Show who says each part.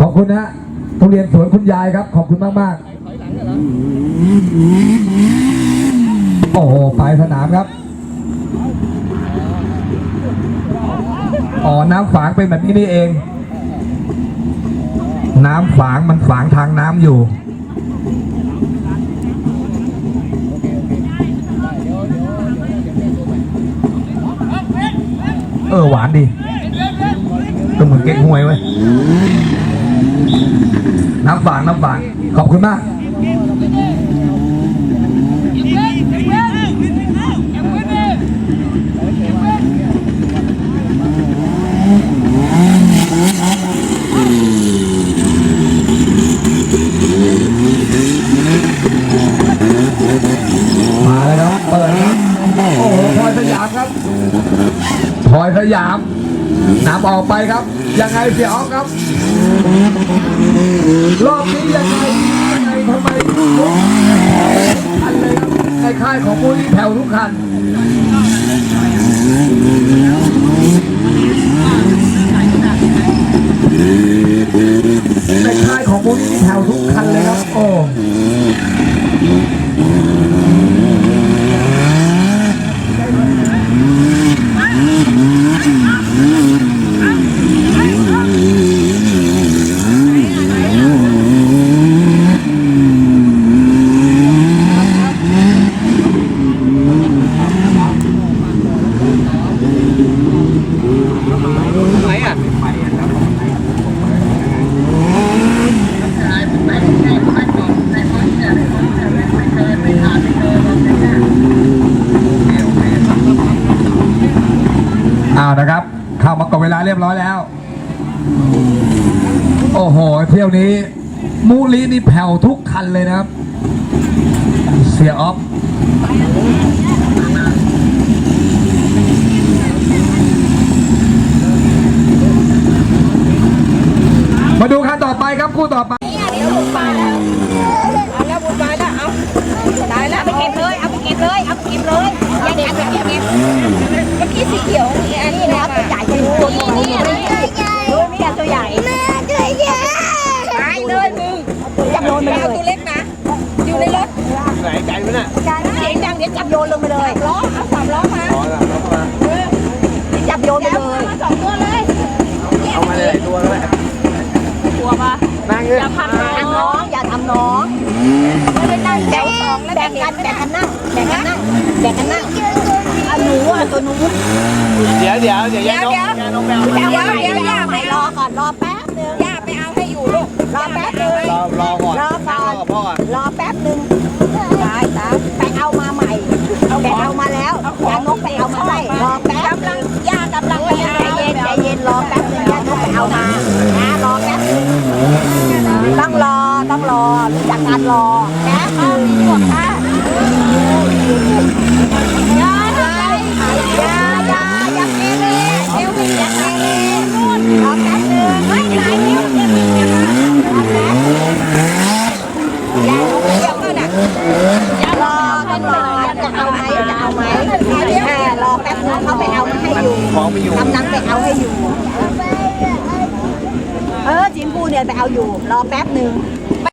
Speaker 1: ขอบคุณนะทุเรียนสวนคุณยายครับ ขอบคุณมากมากโอ้โหปลายสนามครับ อ๋อ น้ำฝางเป็นแบบนี้นี่เอง น้ำฝางมันฝางทางน้ำอยู่เออหวานดีก็เหมือนเก๊กฮวยเว้ น้ำฝางน้ำฝางขอบคุณมากมาแล้วครับเปิดโอ้โหพลอยสยามครับพลอยสยาม นำออกไปครับ ยังไงเสียออกครับ รอบนี้ยังไงยังไงทำไมทันเลยครับในค่ายของมูลที่แถวทุกคันเลยครับ โอ้ เอานะครับ เข้ามากดเวลาเรียบร้อยแล้ว โอ้โห เที่ยวนี้ มูลีนี่แผ่วทุกคันเลยนะครับ เสียออฟมาดูคันต่อไปครับคู่ต่อไป
Speaker 2: เอาแล้วบุญบายแล้วเอาตายแล้วไปก็บเลย เอาไปก็บเลย เอาไปก็บเลยยังไงไปเก็บเก็บเมื่อกี้สีเขียวอันนี้ ตัวนี้นี่ตัวใหญ่ตัวใหญ่แม่ตัวใหญ่ตายเลยมึงจับโยนไปเลยเอาตัวเล็กนะ อยู่ในรถ
Speaker 3: ไหนไกลไหมน่ะ
Speaker 2: เสียงดังเดี๋ยวจับโยนลงไปเลยล้อเอาสามล้อมา
Speaker 3: อ๋อแล้วเอามา
Speaker 2: จับโยนไปเลยสองตัวเลย
Speaker 3: เอามาเลยตัวแล้วแหละ
Speaker 2: ตัวปะ
Speaker 3: นั่งเลย
Speaker 2: อย่าทำน้องอย่าทำน้องไม่ได้แบ่งสองแบ่งกันแบ่งกันนั่งแบ่งกันนั่งแบ่งกันนั่งอะหนูอะตัวหนู
Speaker 3: เดี๋ยวเดี๋ยวเดี๋ยวย่าน้องย่าน้อง แมว
Speaker 2: เดี๋ยวเดี๋ยวย่าไปรอก่อนรอแป๊บนึงย่าไปเอาให้อยู่ลูกรอแป๊บนึง
Speaker 3: รอรอก่อน
Speaker 2: รอก่อน
Speaker 3: พ่อ
Speaker 2: รอแป๊บนึงตายตายไปเอามาใหม่ไปเอามาแล้วย่านกไปเอามาให้รอแป๊บนึงย่ากำลังไปใจเย็นใจเย็นรอแป๊บนึงย่านกไปเอามานะรอแป๊บนึงต้องรอต้องรอรู้จักการรอนะพ่อมีหมดค่ะย่าย่าย่าอย่าเกเรเดี๋ยวมีอย่าเกเรนู่นรอแป๊บนึงไม่ไหนเดี๋ยวเดี๋ยวมีรอแป๊บนึง ยายเดี๋ยวก็น่ะยารอกันรอจะเอาไหมจะเอาไหมแม่รอแป๊บนึงเขาไปเอามาให้อยู่
Speaker 3: ของไปอยู่
Speaker 2: กำลังไปเอาให้อยู่ เออจิมพูเนี่ยไปเอาอยู่ รอแป๊บหนึ่ง